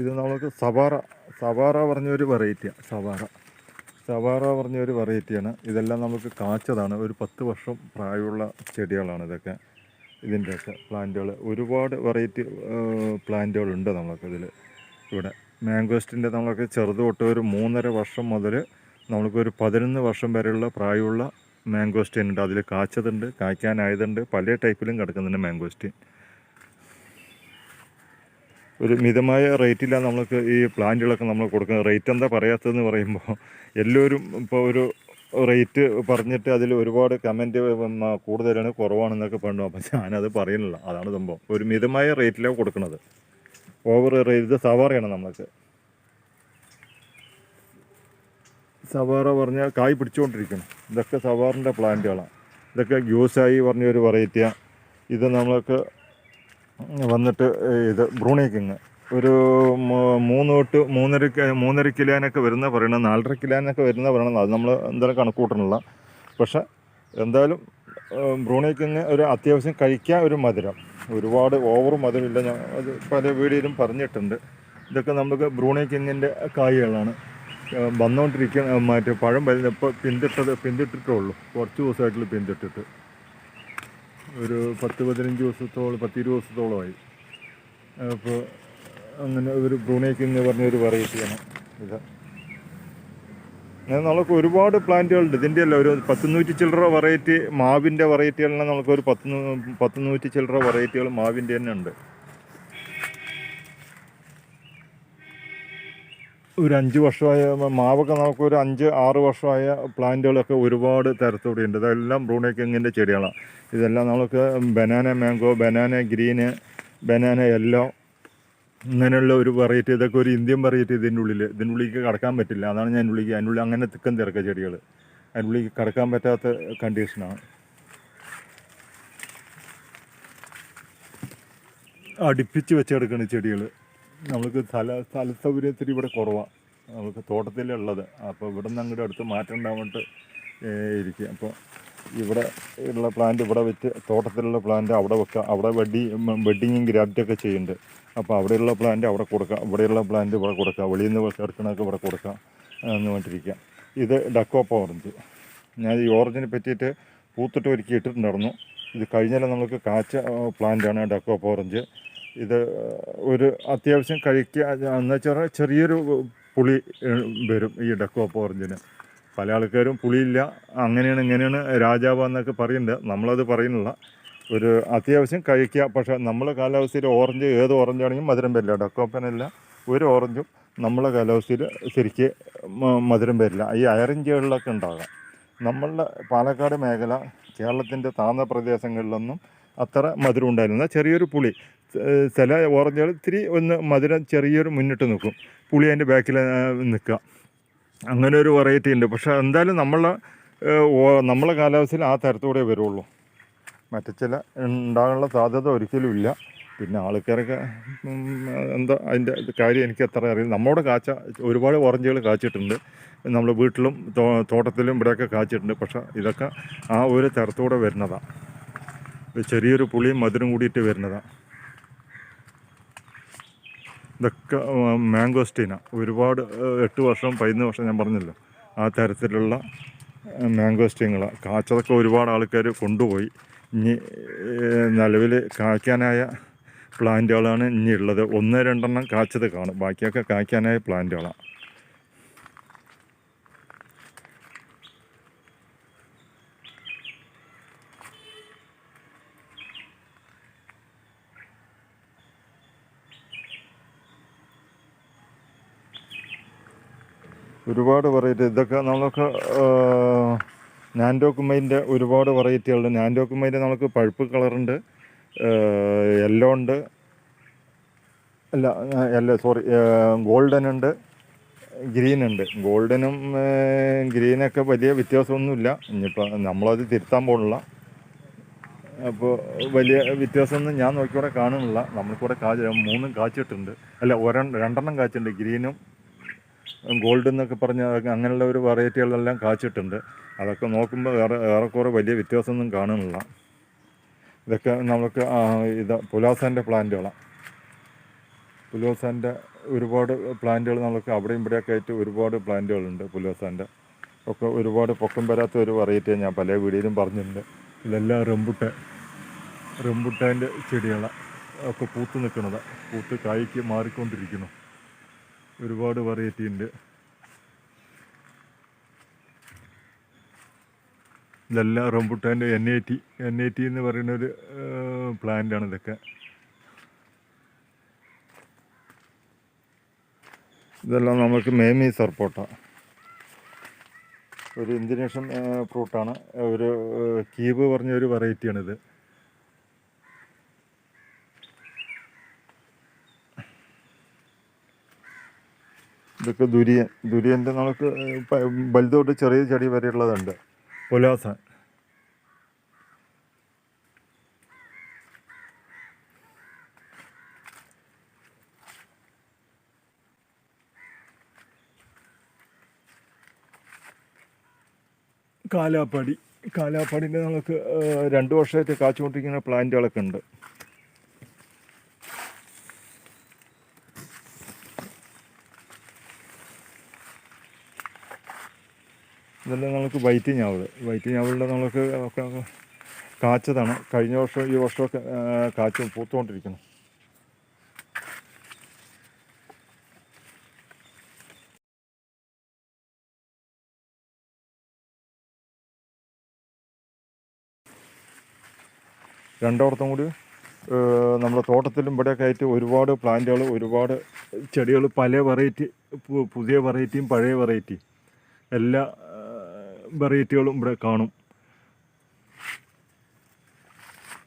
ഇത് നമുക്ക് സവാറ സവാറ പറഞ്ഞൊരു വെറൈറ്റിയാണ് സവാറ. സവാറ പറഞ്ഞൊരു വെറൈറ്റിയാണ് ഇതെല്ലാം നമുക്ക് കാച്ചതാണ്. ഒരു പത്ത് വർഷം പ്രായമുള്ള ചെടികളാണ് ഇതൊക്കെ ഇതിന്റെയൊക്കെ പ്ലാന്റുകൾ. ഒരുപാട് വെറൈറ്റി പ്ലാന്റുകളുണ്ട് നമുക്കിതിൽ ഇവിടെ മാംഗോസ്റ്റിന്റെ നമ്മളൊക്കെ ചെറുത് തൊട്ട് ഒരു മൂന്നര വർഷം മുതൽ നമുക്കൊരു പതിനൊന്ന് വർഷം വരെയുള്ള പ്രായമുള്ള മാംഗോസ്റ്റീൻ ഉണ്ട്. അതിൽ കാച്ചതുണ്ട് കായ്ക്കാനായതുണ്ട് പല ടൈപ്പിലും കിടക്കുന്നുണ്ട് മാംഗോസ്റ്റീൻ ഒരു മിതമായ റേറ്റിലാണ് നമ്മൾക്ക് ഈ പ്ലാന്റുകളൊക്കെ നമ്മൾ കൊടുക്കുന്നത്. റേറ്റ് എന്താ പറയാത്തതെന്ന് പറയുമ്പോൾ എല്ലാവരും ഇപ്പോൾ ഒരു റേറ്റ് പറഞ്ഞിട്ട് അതിൽ ഒരുപാട് കമന്റ് കൂടുതലാണ് കുറവാണെന്നൊക്കെ പറഞ്ഞു. അപ്പം ഞാനത് പറയുന്നില്ല. അതാണ് സംഭവം. ഒരു മിതമായ റേറ്റിലാണ് കൊടുക്കുന്നത്. ഓവർ ഇത് സവാറയാണ് നമ്മൾക്ക്. സവാറ പറഞ്ഞാൽ കായ് പിടിച്ചുകൊണ്ടിരിക്കണം ഇതൊക്കെ സവാറിന്റെ പ്ലാന്റുകളാണ് ഇതൊക്കെ ഗ്യൂസായി പറഞ്ഞൊരു വെറൈറ്റിയാണ് ഇത് നമ്മൾക്ക് വന്നിട്ട് ഇത് ബ്രൂണി കിങ്. ഒരു മൂന്ന് തൊട്ട് മൂന്നര മൂന്നര കിലോനൊക്കെ വരുന്ന പറയണം നാലര കിലോനൊക്കെ വരുന്ന പറയണം അത് നമ്മൾ എന്തായാലും കണക്ക് കൂട്ടണില്ല പക്ഷെ എന്തായാലും ബ്രൂണി കിങ് ഒരു അത്യാവശ്യം കഴിക്കാൻ ഒരു മധുരം. ഒരുപാട് ഓവർ മധുരമില്ല. ഞാൻ അത് പല വീഡിയോയിലും പറഞ്ഞിട്ടുണ്ട്. ഇതൊക്കെ നമുക്ക് ബ്രൂണി കിങ്ങിന്റെ കായ്കളാണ് വന്നുകൊണ്ടിരിക്കുന്ന മറ്റേ പഴം വരുന്ന ഇപ്പോൾ പിന്തിട്ടത് പിന്തിട്ടിട്ടുള്ളൂ കുറച്ച് ദിവസമായിട്ടുള്ള പിന്തിട്ടിട്ട്. ഒരു പത്ത് പതിനഞ്ച് ദിവസത്തോളം പത്തിരുപത് ദിവസത്തോളമായി. അപ്പോൾ അങ്ങനെ ഒരു ബ്രൂണേക്ക് എന്ന് പറഞ്ഞൊരു വെറൈറ്റിയാണ് ഇത്. നമുക്ക് ഒരുപാട് പ്ലാന്റുകളുണ്ട് ഇതിന്റെ അല്ല ഒരു പത്തുനൂറ്റി ചില്ലറ വെറൈറ്റി മാവിന്റെ വെറൈറ്റികളെല്ലാം നമുക്കൊരു പത്ത് പത്തുനൂറ്റി ചില്ലറ വെറൈറ്റികൾ മാവിന്റെ തന്നെ ഉണ്ട്. ഒരു അഞ്ച് വർഷമായ മാവൊക്കെ നമുക്ക് ഒരു അഞ്ച് ആറ് വർഷമായ പ്ലാന്റുകളൊക്കെ ഒരുപാട് തരത്തോടെ ഉണ്ട് ഇതെല്ലാം ബ്രൂണേക്കിങ്ങിന്റെ ചെടികളാണ് ഇതെല്ലാം നമുക്ക് banana mango banana green banana yellow ഇങ്ങനെയുള്ള ഒരു വെറൈറ്റി ഇതൊക്കെ ഒരു ഇന്ത്യൻ വെറൈറ്റി ഇതിന്റെ ഉള്ളിൽ ഇതിന്റെ ഉള്ളിലേക്ക് കടക്കാൻ പറ്റില്ല. അതാണ് ഞാൻ ഉള്ളിക്ക് അതിന്റെ ഉള്ളിൽ അങ്ങനെ തിക്കം തിരക്ക ചെടികൾ അതിന്റെ ഉള്ളിലേക്ക് കടക്കാൻ പറ്റാത്ത കണ്ടീഷനാണ് അടുപ്പിച്ച് വെച്ചെടുക്കുന്ന ചെടികൾ നമുക്ക് സ്ഥല സ്ഥല സൗകര്യത്തിന് ഇവിടെ കുറവാണ് നമുക്ക് തോട്ടത്തിലുള്ളത് അപ്പോൾ ഇവിടെ നിന്ന് അങ്ങോട്ട് അടുത്ത് മാറ്റം ഉണ്ടാവാണ്ട് ഇരിക്കുക അപ്പോൾ ഇവിടെ ഉള്ള പ്ലാന്റ് ഇവിടെ വെച്ച് തോട്ടത്തിലുള്ള പ്ലാന്റ് അവിടെ വെക്കുക അവിടെ വെഡി വെഡിങ്ങും ഗ്രാഫ്റ്റൊക്കെ ചെയ്യുന്നുണ്ട് അപ്പോൾ അവിടെയുള്ള പ്ലാന്റ് അവിടെ കൊടുക്കുക ഇവിടെയുള്ള പ്ലാന്റ് ഇവിടെ കൊടുക്കുക വെളിയിൽ നിന്ന് എടുക്കണതൊക്കെ ഇവിടെ കൊടുക്കുക എന്ന് പറഞ്ഞിരിക്കുക ഇത് ഡക്കോപ്പ ഓറഞ്ച് ഞാൻ ഈ ഓറഞ്ചിനെ പറ്റിയിട്ട് പൂത്തിട്ട് ഒരുക്കി ഇട്ടിട്ടുണ്ടായിരുന്നു. ഇത് കഴിഞ്ഞാൽ നമുക്ക് കാച്ച പ്ലാന്റാണ് ഡക്കോപ്പ ഓറഞ്ച് ഇത് ഒരു അത്യാവശ്യം കഴിക്കുക എന്ന് വെച്ചാൽ ചെറിയൊരു പുളി വരും ഈ ഡക്കോപ്പ ഓറഞ്ചിന് പല ആൾക്കാരും പുളിയില്ല അങ്ങനെയാണ് ഇങ്ങനെയാണ് രാജാവ് എന്നൊക്കെ പറയുന്നുണ്ട്. നമ്മളത് പറയുന്നില്ല. ഒരു അത്യാവശ്യം കഴിക്കുക പക്ഷേ നമ്മളെ കാലാവസ്ഥയിൽ ഓറഞ്ച് ഏത് ഓറഞ്ചാണെങ്കിലും മധുരം വരില്ല ഡക്കോപ്പനല്ല ഒരു ഓറഞ്ചും നമ്മളെ കാലാവസ്ഥയിൽ ശരിക്ക് മധുരം വരില്ല ഈ അയറിഞ്ചുകളിലൊക്കെ ഉണ്ടാകാം. നമ്മളുടെ പാലക്കാട് മേഖല കേരളത്തിന്റെ താഴ്ന്ന പ്രദേശങ്ങളിലൊന്നും അത്ര മധുരം ഉണ്ടായിരുന്നില്ല. ചെറിയൊരു പുളി. ചില ഓറഞ്ചുകൾ ഇത്തിരി ഒന്ന് മധുരം ചെറിയൊരു മുന്നിട്ട് നിൽക്കും. പുളി അതിന്റെ ബാക്കിൽ നിൽക്കുക. അങ്ങനെ ഒരു വെറൈറ്റി ഉണ്ട്. പക്ഷേ എന്തായാലും നമ്മളെ നമ്മളെ കാലാവസ്ഥയിൽ ആ തരത്തോടെ വരുള്ളൂ. മറ്റു ചില ഉണ്ടാകാനുള്ള സാധ്യത ഒരിക്കലും ഇല്ല. പിന്നെ ആൾക്കാരൊക്കെ എന്താ അതിന്റെ കാര്യം എനിക്ക് അത്ര അറിയില്ല. നമ്മളോട് കാച്ച ഒരുപാട് ഓറഞ്ചുകൾ കാച്ചിട്ടുണ്ട്. നമ്മൾ വീട്ടിലും തോട്ടത്തിലും ഇവിടെയൊക്കെ കാച്ചിട്ടുണ്ട്. പക്ഷേ ഇതൊക്കെ ആ ഒരു തരത്തോടെ വരുന്നതാണ്. ചെറിയൊരു പുളിയും മധുരം കൂടിയിട്ട് വരുന്നതാണ്. ഇതൊക്കെ മാംഗോസ്റ്റീന ഒരുപാട് എട്ട് വർഷം പതിനൊന്ന് വർഷം ഞാൻ പറഞ്ഞല്ലോ? ആ തരത്തിലുള്ള മാംഗോസ്റ്റീനുകളാണ് കാച്ചതൊക്കെ ഒരുപാട് ആൾക്കാർ കൊണ്ടുപോയി. ഇനി നിലവിൽ കായ്ക്കാനായ പ്ലാന്റുകളാണ് ഇനി ഉള്ളത് ഒന്ന് രണ്ടെണ്ണം കാച്ചത് കാണും. ബാക്കിയൊക്കെ കായ്ക്കാനായ പ്ലാന്റുകളാണ് ഒരുപാട് വെറൈറ്റി ഇതൊക്കെ നമുക്ക് നാൻഡോക്കുമ്മൈന്റെ ഒരുപാട് വെറൈറ്റികളുണ്ട് നാൻഡോക്കുമ്മൈന്റെ നമുക്ക് പഴുപ്പ് കളറുണ്ട്. യെല്ലോ ഉണ്ട്. അല്ല അല്ല സോറി ഗോൾഡൻ ഉണ്ട്. ഗ്രീൻ ഉണ്ട്. ഗോൾഡനും ഗ്രീനൊക്കെ വലിയ വ്യത്യാസമൊന്നുമില്ല. ഇനിയിപ്പോൾ നമ്മളത് തിരുത്താൻ പോകണില്ല അപ്പോൾ വലിയ വ്യത്യാസമൊന്നും ഞാൻ നോക്കിയോടെ കാണുന്നില്ല. നമ്മൾക്കൂടെ കാച്ച് മൂന്നും കാച്ചിട്ടുണ്ട്. അല്ല ഒരെണ്ണം രണ്ടെണ്ണം കാച്ചിട്ടുണ്ട്. ഗ്രീനും ഗോൾഡ് എന്നൊക്കെ പറഞ്ഞ അങ്ങനെയുള്ള ഒരു വെറൈറ്റികളെല്ലാം കാച്ചിട്ടുണ്ട്. അതൊക്കെ നോക്കുമ്പോൾ വേറെ ഏറെക്കുറെ വലിയ വ്യത്യാസമൊന്നും കാണുന്നില്ല. ഇതൊക്കെ നമുക്ക് ഇത് പുലാസാന്റെ പ്ലാന്റുകളാണ് പുലോസാന്റെ ഒരുപാട് പ്ലാന്റുകൾ നമുക്ക് അവിടെയും ഇവിടെയൊക്കെ ആയിട്ട് ഒരുപാട് പ്ലാന്റുകളുണ്ട് പുലോസാന്റെ. ഒക്കെ ഒരുപാട് പൊക്കം വരാത്ത ഒരു വെറൈറ്റിയാണ് ഞാൻ പല വീഡിയോയിലും പറഞ്ഞിട്ടുണ്ട്. ഇതെല്ലാം റെമ്പുട്ട റംബുട്ടാന്റെ ചെടികളാണ് ഒക്കെ പൂത്ത് നിൽക്കുന്നത്. പൂത്ത് കായ്ക്ക് മാറിക്കൊണ്ടിരിക്കുന്നു. ഒരുപാട് വെറൈറ്റി ഉണ്ട്. ഇതെല്ലാം റംബുട്ടാന്റെ N I T N I T എന്ന് പറയുന്ന ഒരു പ്ലാന്റാണ് ഇതൊക്കെ. ഇതെല്ലാം നമുക്ക് മേമി സർപ്പോട്ട ഒരു ഇന്തോനേഷ്യൻ ഫ്രൂട്ടാണ് ഒരു കീബ് പറഞ്ഞ ഒരു വെറൈറ്റിയാണിത് ഇതൊക്കെ ദുരിയൻ ദുരിയന്റെ നമുക്ക് വലുതോട്ട് വലുത് തൊട്ട് ചെറിയ ചെടി വരെയുള്ളതുണ്ട്. പുലാസൻ കാലാപ്പടി. കാലാപ്പടിന്റെ നമുക്ക് രണ്ട് വർഷമായിട്ട് കാച്ചുകൊണ്ടിരിക്കുന്ന പ്ലാന്റുകളൊക്കെ ഉണ്ട്. ഇതെല്ലാം നമുക്ക് വൈറ്റ് ഞാവൾ വൈറ്റ് ഞാവളിന്റെ നമുക്ക് കാച്ചതാണ്. കഴിഞ്ഞ വർഷം ഈ വർഷമൊക്കെ കാച്ച് പൂത്തുകൊണ്ടിരിക്കുന്നു. രണ്ടോടത്തും കൂടി നമ്മുടെ തോട്ടത്തിലും ഇവിടെയൊക്കെ ആയിട്ട് ഒരുപാട് പ്ലാന്റുകൾ ഒരുപാട് ചെടികൾ പല വെറൈറ്റി പുതിയ വെറൈറ്റിയും പഴയ വെറൈറ്റിയും എല്ലാ വെറൈറ്റികളും ഇവിടെ കാണും.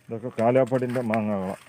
ഇതൊക്കെ കാലാപ്പാടിന്റെ മാങ്ങകളാണ്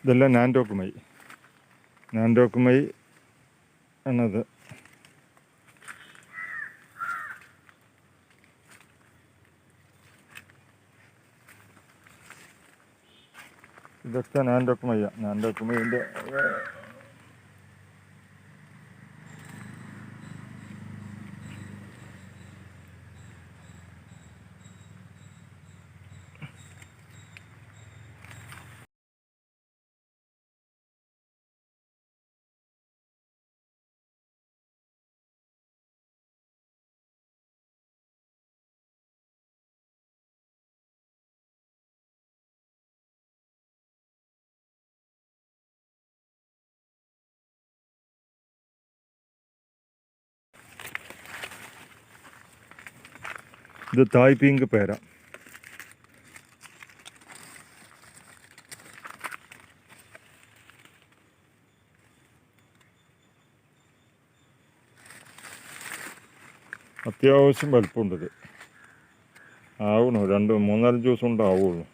ഇതെല്ലാം നാൻഡോക്കുമൈ. നാൻഡോക്കുമൈ എന്നത്. ഇതൊക്കെ നാൻഡോക്കുമയ്യ നാൻഡോക്കുമൈന്റെ ഇത് തായ് പിങ്ക് പേര. അത്യാവശ്യം വലുപ്പമുണ്ട് ഇത്. ആവണോ? രണ്ട് മൂന്നാലഞ്ച് ദിവസം കൊണ്ട് ആവുള്ളൂ.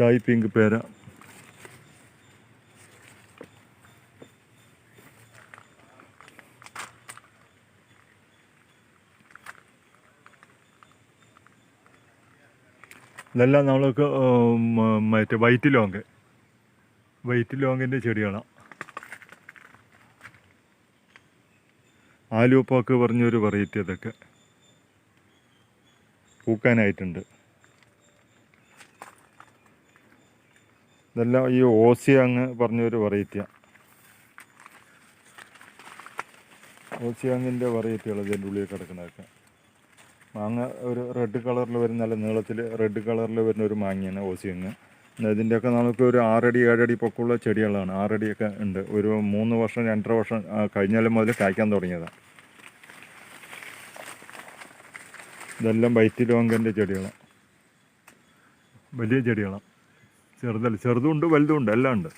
തായ് പിങ്ക് പേര. ഇതെല്ലാം നമ്മൾക്ക് മറ്റേ വൈറ്റ് ലോങ്. വൈറ്റ് ലോങ്ങിന്റെ ചെടികളാണ് ആലുപ്പാക്ക് പറഞ്ഞൊരു വെറൈറ്റി അതൊക്കെ. പൂക്കാനായിട്ടുണ്ട്. ഇതെല്ലാം ഈ ഓസിയാങ് പറഞ്ഞൊരു വെറൈറ്റിയാണ് ഓസിയാങ്ങിന്റെ വെറൈറ്റികൾ ഇതിന്റെ ഉള്ളിൽ കിടക്കുന്നതൊക്കെ. മാങ്ങ ഒരു റെഡ് കളറിൽ വരുന്ന നല്ല നീളത്തിൽ റെഡ് കളറിൽ വരുന്ന ഒരു മാങ്ങയാണ് ഓസിയങ്ങ് ഇതിന്റെയൊക്കെ നമുക്ക് ഒരു ആറടി ഏഴടി പൊക്കമുള്ള ചെടികളാണ്. ആറടിയൊക്കെ ഉണ്ട്. ഒരു മൂന്ന് വർഷം രണ്ടര വർഷം കഴിഞ്ഞാലും മുതൽ കായ്ക്കാൻ തുടങ്ങിയതാണ് ഇതെല്ലാം വൈറ്റ് ലോങ്കന്റെ ചെടികളാണ് വലിയ ചെടികളാണ് ചെറുതല്ല ചെറുതുണ്ട് വലുതുണ്ട് എല്ലാം ഉണ്ട്.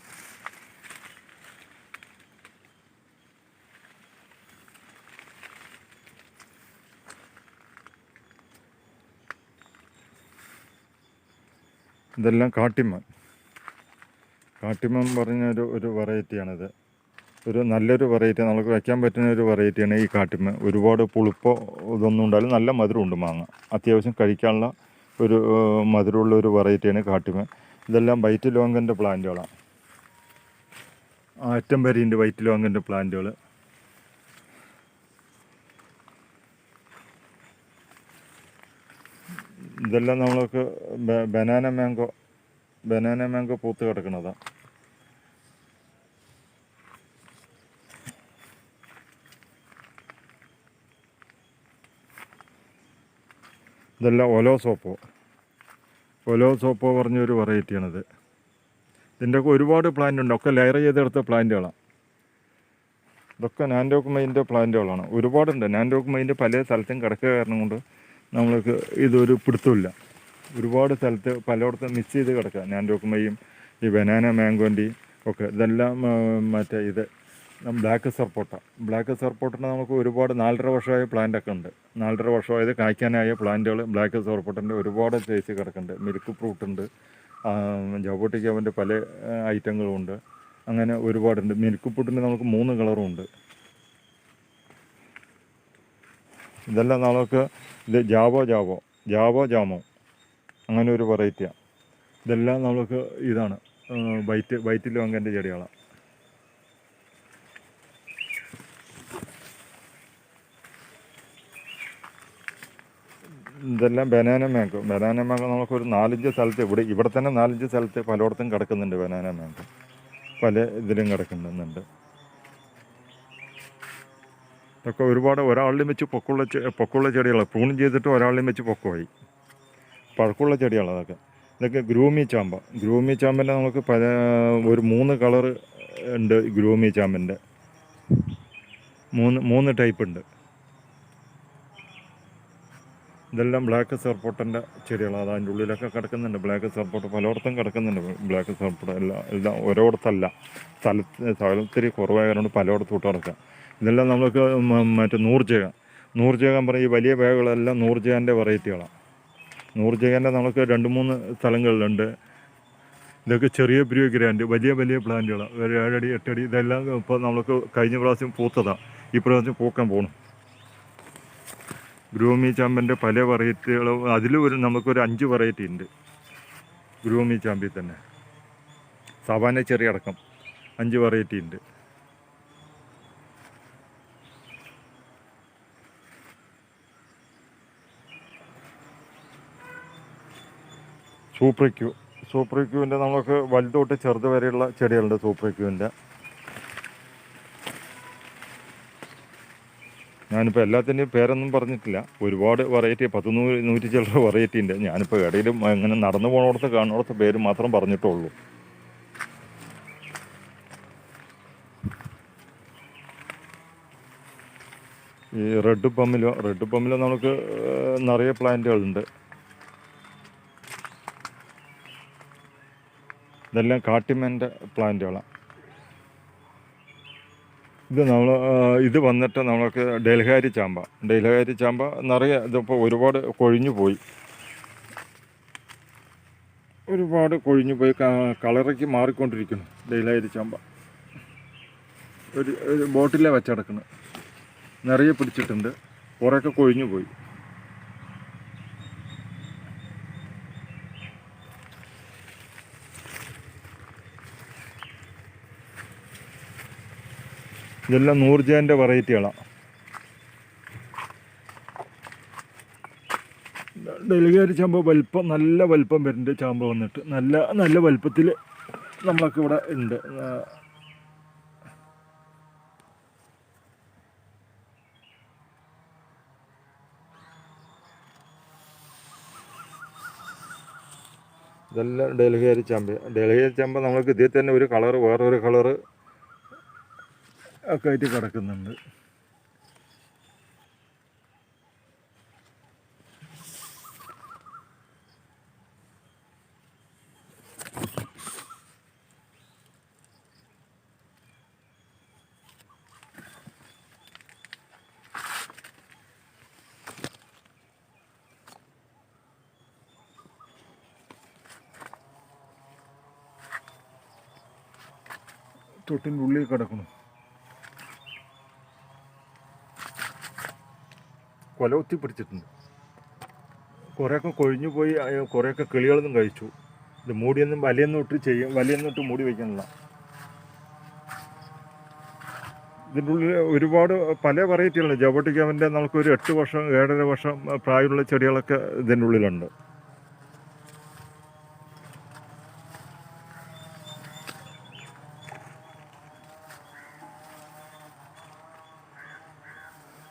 ഇതെല്ലാം കാട്ടിമാൻ കാട്ടിമം പറഞ്ഞ ഒരു ഒരു വെറൈറ്റിയാണിത്. ഒരു നല്ലൊരു വെറൈറ്റി നമുക്ക് വയ്ക്കാൻ പറ്റുന്ന ഒരു വെറൈറ്റിയാണ് ഈ കാട്ടിമ. ഒരുപാട് പുളിപ്പോ ഇതൊന്നും ഉണ്ടായാലും നല്ല മധുരമുണ്ട് മാങ്ങ. അത്യാവശ്യം കഴിക്കാനുള്ള ഒരു മധുരമുള്ള ഒരു വെറൈറ്റിയാണ് കാട്ടിമ. ഇതെല്ലാം വൈറ്റ് ലോങ്കന്റെ പ്ലാന്റുകളാണ്. ആറ്റം വരിയുണ്ട് വൈറ്റ് ലോങ്കന്റെ പ്ലാന്റുകൾ. ഇതെല്ലാം നമ്മൾക്ക് ബനാന മാംഗോ ബനാന മാംഗോ പൂത്ത് കിടക്കുന്നതാണ് ഇതെല്ലാം ഒലോ സോപ്പോ. ഒലോ സോപ്പോ പറഞ്ഞൊരു വെറൈറ്റിയാണിത്. ഇതിന്റെയൊക്കെ ഒരുപാട് പ്ലാന്റ് ഉണ്ട്. ഒക്കെ ലെയർ ചെയ്തെടുത്ത പ്ലാന്റുകളാണ് ഇതൊക്കെ നാൻഡോക്ക് മൈന്റെ പ്ലാന്റുകളാണ് ഒരുപാടുണ്ട്. നാൻഡോക്ക് മൈന്റെ പല സ്ഥലത്തും കിടക്കുക കാരണം കൊണ്ട് നമ്മൾക്ക് ഇതൊരു പിടുത്തമില്ല ഒരുപാട് സ്ഥലത്ത് പലയിടത്തും മിസ് ചെയ്ത് കിടക്കുക. ഞാൻ നോക്കുമ്പോഴും ഈ ബനാന മാംഗോന്റെയും ഒക്കെ ഇതെല്ലാം മറ്റേ ഇത് ബ്ലാക്ക് സർപ്പോട്ട ബ്ലാക്ക് സർപ്പോട്ടിന് നമുക്ക് ഒരുപാട് നാലര വർഷമായ പ്ലാന്റൊക്കെ ഉണ്ട്. നാലര വർഷമായത് കായ്ക്കാനായ പ്ലാന്റുകൾ ബ്ലാക്ക് സർപ്പോട്ടിന്റെ ഒരുപാട് സൈസ് കിടക്കുന്നുണ്ട്. മിൽക്ക് ഫ്രൂട്ട് ഉണ്ട്. ജോബോട്ടിക്കാവിന്റെ പല ഐറ്റങ്ങളും ഉണ്ട്. അങ്ങനെ ഒരുപാടുണ്ട്. മിൽക്ക് ഫ്രൂട്ടിന്റെ നമുക്ക് മൂന്ന് കളറും ഉണ്ട്. ഇതെല്ലാം നമുക്ക് ഇത് ജാവോ ജാവോ ജാവോ ജാമോ അങ്ങനെ ഒരു വെറൈറ്റിയാണ് ഇതെല്ലാം നമുക്ക് ഇതാണ്. വൈറ്റ് വൈറ്റിൽ വങ്കന്റെ ചെടികളാണ് ഇതെല്ലാം ബനാന മാങ്കോ ബനാന മാങ്കോ നമുക്കൊരു നാലഞ്ച് സ്ഥലത്ത് ഇവിടെ ഇവിടെ തന്നെ നാലഞ്ച് സ്ഥലത്ത് പലയിടത്തും കിടക്കുന്നുണ്ട് ബനാന മാങ്കോ പല ഇതിലും കിടക്കുന്നുണ്ട്. ഇതൊക്കെ ഒരുപാട് ഒരാളിലും വെച്ച് പൊക്കുള്ള പൊക്കുള്ള ചെടികളാണ് പ്രൂൺ ചെയ്തിട്ട് ഒരാളിലും വെച്ച് പൊക്കമായി പഴക്കമുള്ള ചെടികളാണ് അതൊക്കെ. ഇതൊക്കെ ഗ്രൂമി ചാമ്പ. ഗ്രൂമി ചാമ്പന്റെ നമുക്ക് പല ഒരു മൂന്ന് കളർ ഉണ്ട് ഗ്രൂമി ചാമ്പന്റെ മൂന്ന് മൂന്ന് ടൈപ്പ് ഉണ്ട്. ഇതെല്ലാം ബ്ലാക്ക് സർപ്പോട്ടന്റെ ചെടികളാണ് അത് അതിന്റെ ഉള്ളിലൊക്കെ കിടക്കുന്നുണ്ട്. ബ്ലാക്ക് സർപ്പോട്ട് പലയിടത്തും കിടക്കുന്നുണ്ട്. ബ്ലാക്ക് സർപ്പോട്ട് എല്ലാം എല്ലാം ഓരോടത്തല്ല സ്ഥലത്ത് സ്ഥലത്തിരി കുറവായതുകൊണ്ട് പലയിടത്തും ഇട്ട് കിടക്കുക. ഇതെല്ലാം നമുക്ക് മറ്റേ നൂർജക. നൂർജകം പറയും ഈ വലിയ ബാഗുകളെല്ലാം നൂർജകന്റെ വെറൈറ്റികളാണ്. നൂർജകന്റെ നമുക്ക് രണ്ട് മൂന്ന് സ്ഥലങ്ങളിലുണ്ട്. ഇതൊക്കെ ചെറിയ പ്രിയ ഗ്രാൻഡ് വലിയ വലിയ പ്ലാന്റുകളാണ് ഒരു ഏഴടി എട്ടടി ഇതെല്ലാം ഇപ്പോൾ നമുക്ക് കഴിഞ്ഞ പ്രാവശ്യം പൂത്തതാണ് ഈ പ്രാവശ്യം പൂക്കാൻ പോകണം ഗ്രൂമി ചാമ്പന്റെ പല വെറൈറ്റികളും അതിലും ഒരു നമുക്കൊരു അഞ്ച് വെറൈറ്റി ഉണ്ട്. ഗ്രൂമി ചാമ്പിൽ തന്നെ. സവാന ചെറിയടക്കം. അഞ്ച് വെറൈറ്റി ഉണ്ട്. സൂപ്രിക്യൂ. സൂപ്രിക്യൂവിന്റെ നമുക്ക് വലുതോട്ട് തൊട്ട് ചെറുത് വരെയുള്ള ചെടികളുണ്ട് സൂപ്രിക്യൂവിന്റെ ഞാനിപ്പോൾ എല്ലാത്തിന്റെയും പേരൊന്നും പറഞ്ഞിട്ടില്ല. ഒരുപാട് വെറൈറ്റി പത്ത് നൂറ് നൂറ്റി ചില്ലറ വെറൈറ്റി ഉണ്ട്. ഞാനിപ്പോൾ ഇടയിലും ഇങ്ങനെ നടന്നു പോകണോടത്ത് കാണുന്നിടത്ത് പേര് മാത്രം പറഞ്ഞിട്ടുള്ളൂ. ഈ റെഡ് പമ്മിലോ റെഡ് പമ്മിലോ നമുക്ക് നിറയെ പ്ലാന്റുകളുണ്ട് ഇതെല്ലാം കാട്ടിമേന്റെ പ്ലാന്റുകളാണ് ഇത് നമ്മൾ ഇത് വന്നിട്ട് നമ്മൾക്ക് ഡൽഹാരി ചാമ്പ. ഡൽഹാരി ചാമ്പ നിറയെ ഇതിപ്പോൾ ഒരുപാട് കൊഴിഞ്ഞു പോയി. ഒരുപാട് കൊഴിഞ്ഞു പോയി കളറൊക്കെ മാറിക്കൊണ്ടിരിക്കുന്നു ഡൽഹാരി ചാമ്പ. ഒരു ഒരു ബോട്ടിലെ വെച്ചടക്കണം. നിറയെ പിടിച്ചിട്ടുണ്ട്. കുറേയൊക്കെ കൊഴിഞ്ഞു പോയി. ഇതെല്ലാം നൂർജാന്റെ വെറൈറ്റികളാണ് ഡെലിവറി ചാമ്പ വലിപ്പം നല്ല വലിപ്പം വരുന്നുണ്ട് ചാമ്പ വന്നിട്ട് നല്ല നല്ല വലിപ്പത്തിൽ നമ്മൾക്ക് ഇവിടെ ഉണ്ട്. ഇതെല്ലാം ഡൽഹിയാരി ചാമ്പ. ഡൽഹിയാരി ചാമ്പ നമ്മൾക്ക് ഇതിൽ തന്നെ ഒരു കളറ് വേറൊരു കളറ് ഒക്കെ ആയിട്ട് കിടക്കുന്നുണ്ട്. തൊട്ടിന്റെ ഉള്ളിൽ കിടക്കണം കൊലകുത്തി ഒത്തിപ്പിടിച്ചിട്ടുണ്ട് കുറേയൊക്കെ കൊഴിഞ്ഞു പോയി കുറേയൊക്കെ കിളികളൊന്നും കഴിച്ചു. ഇത് മൂടിയൊന്നും വലയൊന്നും ഇട്ട് ചെയ്യും വലയൊന്നും ഇട്ട് മൂടി വയ്ക്കുന്നില്ല ഇതിന്റെ ഉള്ളിൽ ഒരുപാട് പല വെറൈറ്റികളുണ്ട് ജവട്ടിക്കവന്റെ നമുക്കൊരു എട്ട് വർഷം ഏഴര വർഷം പ്രായമുള്ള ചെടികളൊക്കെ ഇതിന്റെ ഉള്ളിലുണ്ട്.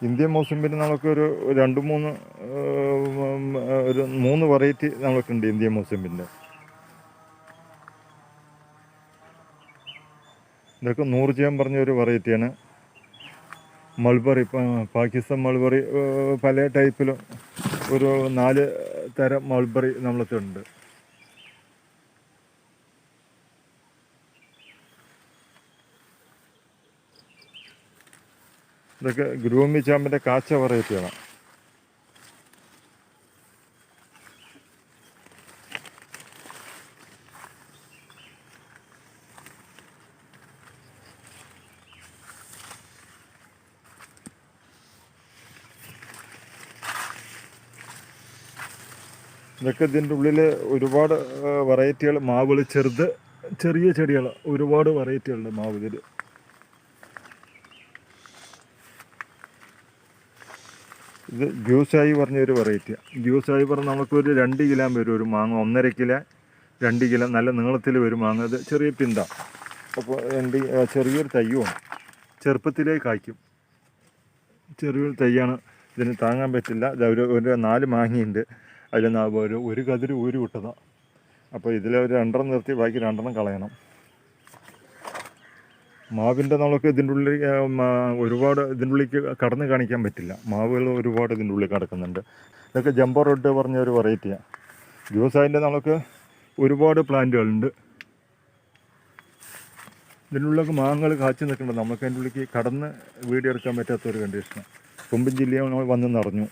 ഇന്ത്യൻ മൗസമ്പിന് നമുക്കൊരു രണ്ട് മൂന്ന് ഒരു മൂന്ന് വെറൈറ്റി നമുക്കുണ്ട് ഇന്ത്യൻ മൗസമ്പിന്റെ ഇതൊക്കെ നൂറ് ചെയ്യാൻ പറഞ്ഞ ഒരു വെറൈറ്റിയാണ് മൾബറി പാകിസ്ഥാൻ മൾബറി പല ടൈപ്പിലും ഒരു നാല് തരം മൾബറി നമ്മളത്തുണ്ട് ഇതൊക്കെ ഗ്രൂമി ചാമ്പിന്റെ കാച്ച വെറൈറ്റിയാണ്. ഇതൊക്കെ ഇതിന്റെ ഉള്ളിൽ ഒരുപാട് വെറൈറ്റികൾ മാവുകൾ ചെറുത് ചെറിയ ചെടികൾ ഒരുപാട് വെറൈറ്റികളുണ്ട് മാവ് ഇത് ജ്യൂസായി പറഞ്ഞ ഒരു വെറൈറ്റിയാണ് ജ്യൂസായി പറഞ്ഞാൽ നമുക്കൊരു രണ്ട് കിലോ വരും ഒരു മാങ്ങ. ഒന്നര കിലോ രണ്ട് കിലോ നല്ല നീളത്തിൽ വരും മാങ്ങ. ഇത് ചെറിയ പിന്ത. അപ്പോൾ രണ്ട് ചെറിയൊരു തയ്യുമാണ് ചെറുപ്പത്തിലേ കായ്ക്കും. ചെറിയൊരു തയ്യാണ്. ഇതിന് താങ്ങാൻ പറ്റില്ല. ഒരു ഒരു നാല് മാങ്ങയുണ്ട്. അതിൽ ഒരു ഒരു കതിര് ഊരി വിട്ടതാണ് അപ്പോൾ ഇതിൽ ഒരു രണ്ടെണ്ണം നിർത്തി ബാക്കി രണ്ടെണ്ണം കളയണം. മാവിന്റെ നമുക്ക് ഇതിന്റെ ഉള്ളിൽ ഒരുപാട് ഇതിന്റെ ഉള്ളിലേക്ക് കടന്ന് കാണിക്കാൻ പറ്റില്ല. മാവുകൾ ഒരുപാട് ഇതിന്റെ ഉള്ളിൽ കിടക്കുന്നുണ്ട്. ഇതൊക്കെ ജമ്പർ റെഡ് പറഞ്ഞ ഒരു വെറൈറ്റിയാണ് ജ്യൂസായിന്റെ നമുക്ക് ഒരുപാട് പ്ലാന്റുകളുണ്ട്. ഇതിന്റെ ഉള്ളിലൊക്കെ മാങ്ങകൾ കാച്ചു നിൽക്കുന്നുണ്ട്. നമുക്ക് അതിന്റെ ഉള്ളിലേക്ക് കടന്ന് വീഡിയോ എടുക്കാൻ പറ്റാത്ത ഒരു കണ്ടീഷനാണ് കൊമ്പൻ ജില്ലയിൽ നമ്മൾ വന്ന് നിറഞ്ഞു.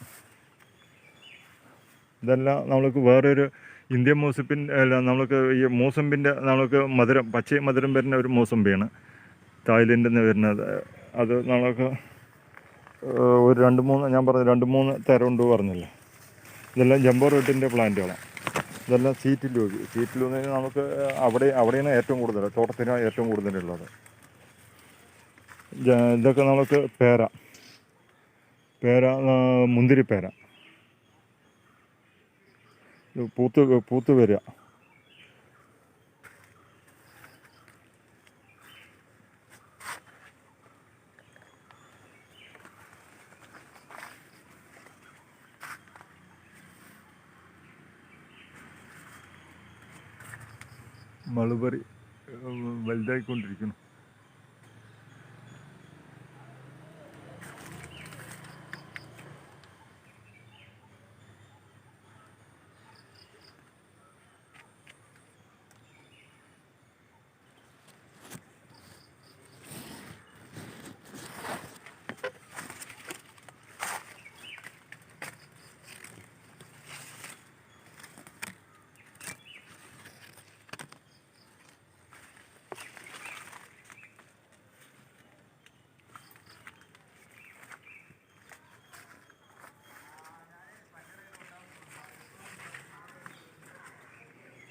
ഇതെല്ലാം നമ്മൾക്ക് വേറൊരു ഇന്ത്യൻ മൂസപ്പിൻ അല്ല നമ്മൾക്ക് ഈ മൂസമ്പിന്റെ നമ്മൾക്ക് മധുരം പച്ച മധുരം വരുന്ന ഒരു മൂസമ്പിയാണ്. തായ്ലൻഡിൽ നിന്ന് വരുന്നത്. അത് നമ്മൾക്ക് ഒരു രണ്ട് മൂന്ന് ഞാൻ പറഞ്ഞ രണ്ട് മൂന്ന് തരം ഉണ്ട് പറഞ്ഞില്ലേ? ഇതെല്ലാം ജംബോ റോട്ടിന്റെ പ്ലാന്റുകളാണ്. ഇതെല്ലാം സീറ്റിൽ ലൂബി സീറ്റിൽ നമുക്ക് അവിടെ അവിടെയാണ് ഏറ്റവും കൂടുതൽ തോട്ടത്തിനാണ് ഏറ്റവും കൂടുതലുള്ളത്. ഇതൊക്കെ നമുക്ക് പേര. പേര മുന്തിരിപ്പേര. പൂത്ത് പൂത്ത് വരിക. മളുബറി ഏഹ്, വലുതായിക്കൊണ്ടിരിക്കുന്നു.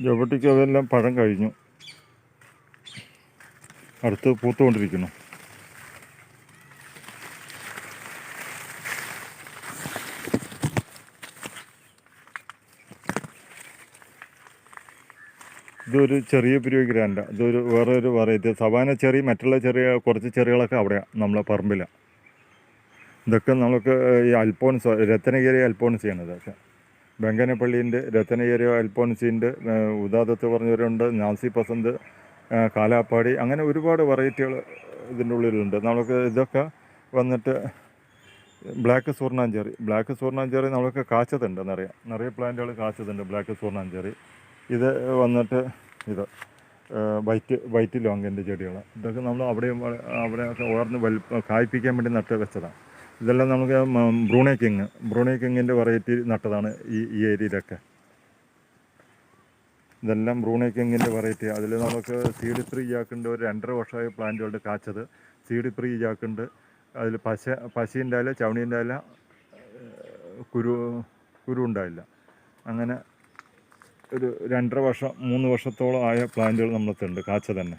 ജവട്ടിക്ക് അതെല്ലാം പഴം കഴിഞ്ഞു. അടുത്ത് പൂത്തുകൊണ്ടിരിക്കുന്നു. ഇതൊരു ചെറിയ പിരിവ് ഗ്രാൻഡ ഇതൊരു വേറെ ഒരു വെറൈറ്റി സവാന ചെറി മറ്റുള്ള ചെറിയ കുറച്ച് ചെറികളൊക്കെ അവിടെയാണ് നമ്മളെ പറമ്പിലാണ് ഇതൊക്കെ നമുക്ക് ഈ അൽപ്പോൺസ് രത്തനഗിരി അൽപ്പോൺസിയാണ് ഇതൊക്കെ വെങ്കനപ്പള്ളീന്റെ രത്തനഗിരി അൽപ്പോൺസിന്റെ ഉദാത്തത്ത് പറഞ്ഞവരുണ്ട് നാസി പസന്ത് കാലാപ്പാടി അങ്ങനെ ഒരുപാട് വെറൈറ്റികൾ ഇതിന്റെ ഉള്ളിലുണ്ട്. നമുക്ക് ഇതൊക്കെ വന്നിട്ട് ബ്ലാക്ക് സ്വർണാഞ്ചേറി ബ്ലാക്ക് സ്വർണാഞ്ചേറി നമുക്ക് കാച്ചതുണ്ട് നിറയെ നിറയെ പ്ലാന്റുകൾ കാച്ചതുണ്ട് ബ്ലാക്ക് സ്വർണാഞ്ചേറി ഇത് വന്നിട്ട് ഇത് വൈറ്റ് വൈറ്റ് ലോങ്ങിന്റെ ചെടികൾ. ഇതൊക്കെ നമ്മൾ അവിടെയും അവിടെയൊക്കെ ഉയർന്ന് വലിപ്പം കായ്പ്പിക്കാൻ വേണ്ടി നട്ട് വെച്ചതാണ്. ഇതെല്ലാം നമുക്ക് ബ്രൂണേ കിങ് ബ്രൂണേ കിങ്ങിന്റെ വെറൈറ്റി നട്ടതാണ് ഈ ഈ ഏരിയയിലൊക്കെ. ഇതെല്ലാം ബ്രൂണേ കിങ്ങിന്റെ വെറൈറ്റി അതിൽ നമുക്ക് സീഡ് ഫ്രീ ജാക്കുണ്ട് ഒരു രണ്ടര വർഷമായി പ്ലാന്റുകളുടെ കാച്ചത്. സീഡ് ഫ്രീ ജാക്കുണ്ട് അതിൽ പശ പശീന്റെ അല്ല ചവണീന്റെ അല്ല കുരു കുരു ഉണ്ടായില്ല അങ്ങനെ ഒരു രണ്ടര വർഷം മൂന്ന് വർഷത്തോളം ആയ പ്ലാന്റുകൾ നമ്മളത്തുണ്ട് കാച്ച തന്നെ.